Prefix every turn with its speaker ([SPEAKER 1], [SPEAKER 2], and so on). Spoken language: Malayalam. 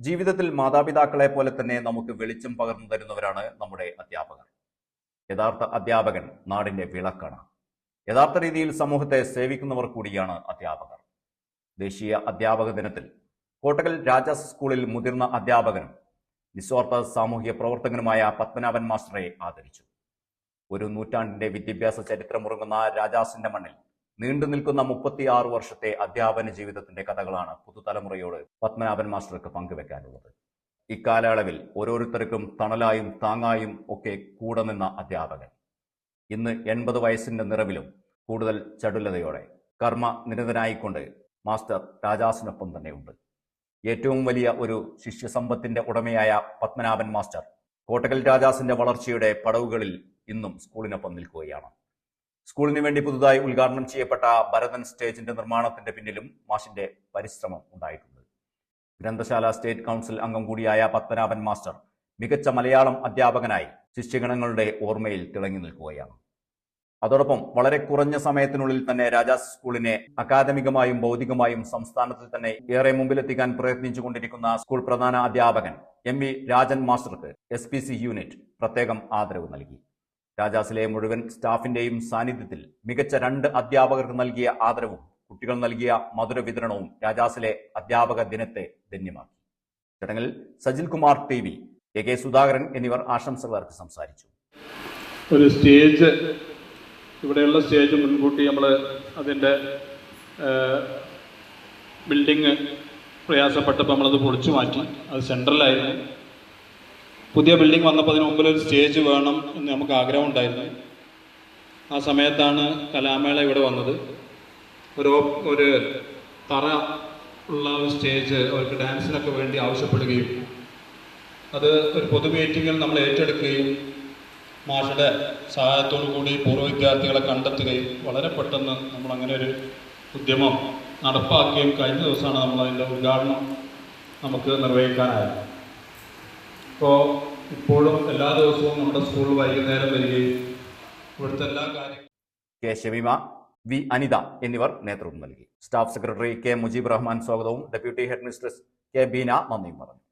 [SPEAKER 1] ജീവിതത്തിൽ മാതാപിതാക്കളെ പോലെ തന്നെ നമുക്ക് വെളിച്ചം പകർന്നു തരുന്നവരാണ് നമ്മുടെ അധ്യാപകർ. യഥാർത്ഥ അധ്യാപകൻ നാടിന്റെ വിളക്കാണ്. യഥാർത്ഥ രീതിയിൽ സമൂഹത്തെ സേവിക്കുന്നവർ കൂടിയാണ് അധ്യാപകർ. ദേശീയ അധ്യാപക ദിനത്തിൽ കോട്ടകൽ രാജാസ് സ്കൂളിൽ മുതിർന്ന അധ്യാപകനും നിസ്വാർത്ഥ സാമൂഹിക പ്രവർത്തകനുമായ പത്മനാഭൻ മാസ്റ്ററെ ആദരിച്ചു. ഒരു നൂറ്റാണ്ടിന്റെ വിദ്യാഭ്യാസ ചരിത്രമുറങ്ങുന്ന രാജാസിന്റെ മണ്ണിൽ നീണ്ടു നിൽക്കുന്ന മുപ്പത്തിയാറ് വർഷത്തെ അധ്യാപന ജീവിതത്തിന്റെ കഥകളാണ് പുതുതലമുറയോട് പത്മനാഭൻ മാസ്റ്റർക്ക് പങ്കുവെക്കാനുള്ളത്. ഇക്കാലയളവിൽ ഓരോരുത്തർക്കും തണലായും താങ്ങായും ഒക്കെ കൂടെ നിന്ന അധ്യാപകൻ. ഇന്ന് എൺപത് വയസ്സിന്റെ നിറവിലും കൂടുതൽ ചടുലതയോടെ കർമ്മ നിരതനായിക്കൊണ്ട് മാസ്റ്റർ രാജാസിനൊപ്പം തന്നെയുണ്ട്. ഏറ്റവും വലിയ ഒരു ശിഷ്യസമ്പത്തിന്റെ ഉടമയായ പത്മനാഭൻ മാസ്റ്റർ കോട്ടകൽ രാജാസിന്റെ വളർച്ചയുടെ പടവുകളിൽ ഇന്നും സ്കൂളിനൊപ്പം നിൽക്കുകയാണ്. സ്കൂളിന് വേണ്ടി പുതുതായി ഉദ്ഘാടനം ചെയ്യപ്പെട്ട ഭരതൻ സ്റ്റേജിന്റെ നിർമ്മാണത്തിന്റെ പിന്നിലും മാഷിന്റെ പരിശ്രമം ഉണ്ടായിട്ടുണ്ട്. ഗ്രന്ഥശാല സ്റ്റേറ്റ് കൗൺസിൽ അംഗം കൂടിയായ പത്മനാഭൻ മാസ്റ്റർ മികച്ച മലയാളം അധ്യാപകനായി ശിഷ്യഗണങ്ങളുടെ ഓർമ്മയിൽ തിളങ്ങി നിൽക്കുകയാണ്. അതോടൊപ്പം വളരെ കുറഞ്ഞ സമയത്തിനുള്ളിൽ തന്നെ രാജാസ് സ്കൂളിനെ അക്കാദമികമായും ഭൗതികമായും സംസ്ഥാനത്തിൽ തന്നെ ഏറെ മുമ്പിലെത്തിക്കാൻ പ്രയത്നിച്ചുകൊണ്ടിരിക്കുന്ന സ്കൂൾ പ്രധാന അധ്യാപകൻ എം വി രാജൻ മാസ്റ്റർക്ക് എസ് യൂണിറ്റ് പ്രത്യേകം ആദരവ് നൽകി. രാജാസിലെ മുഴുവൻ സ്റ്റാഫിന്റെയും സാന്നിധ്യത്തിൽ മികച്ച രണ്ട് അധ്യാപകർക്ക് നൽകിയ ആദരവും കുട്ടികൾ നൽകിയ മധുര വിതരണവും രാജാസിലെ അധ്യാപക ദിനത്തെ ധന്യമാക്കി. ചടങ്ങിൽ Sajil Kumar T V A K Sudhakaran എന്നിവർ ആശംസകർക്ക് സംസാരിച്ചു.
[SPEAKER 2] ഒരു സ്റ്റേജ് ഇവിടെയുള്ള സ്റ്റേജ് മുൻകൂട്ടി നമ്മൾ അതിന്റെ ബിൽഡിങ് പ്രയാസപ്പെട്ടപ്പോൾ നമ്മളത് പൊളിച്ചു മാറ്റി. അത് സെൻട്രലായിരുന്നു. പുതിയ ബിൽഡിംഗ് വന്നപ്പോൾ അതിന് മുമ്പിൽ ഒരു സ്റ്റേജ് വേണം എന്ന് നമുക്ക് ആഗ്രഹം ഉണ്ടായിരുന്നു ആ സമയത്താണ് കലാമേള ഇവിടെ വന്നത്. ഒരു ഒരു തറ ഉള്ള ഒരു സ്റ്റേജ് അവർക്ക് ഡാൻസിനൊക്കെ വേണ്ടി ആവശ്യപ്പെടുകയും അത് ഒരു പൊതു മീറ്റിങ്ങിൽ നമ്മൾ ഏറ്റെടുക്കുകയും മാഷയുടെ സഹായത്തോടു കൂടി പൂർവ വിദ്യാർത്ഥികളെ കണ്ടെത്തുകയും വളരെ പെട്ടെന്ന് നമ്മൾ അങ്ങനെ ഒരു ഉദ്യമം നടപ്പാക്കുകയും കഴിഞ്ഞ ദിവസമാണ് നമ്മൾ അതിന്റെ ഉദ്ഘാടനം നമുക്ക് നിർവഹിക്കാനായത്. ഇപ്പോൾ ഇപ്പോഴും എല്ലാ ദിവസവും നമ്മുടെ സ്കൂളിൽ വൈകുന്നേരം വരികയും ഇവിടുത്തെ എല്ലാ കാര്യങ്ങളും
[SPEAKER 1] കെ ഷമീമ വി അനിത എന്നിവർ നേതൃത്വം നൽകി. Staff secretary K Mujeeb Rahman സ്വാഗതവും deputy head mistress K Beena നന്ദിയും പറഞ്ഞു.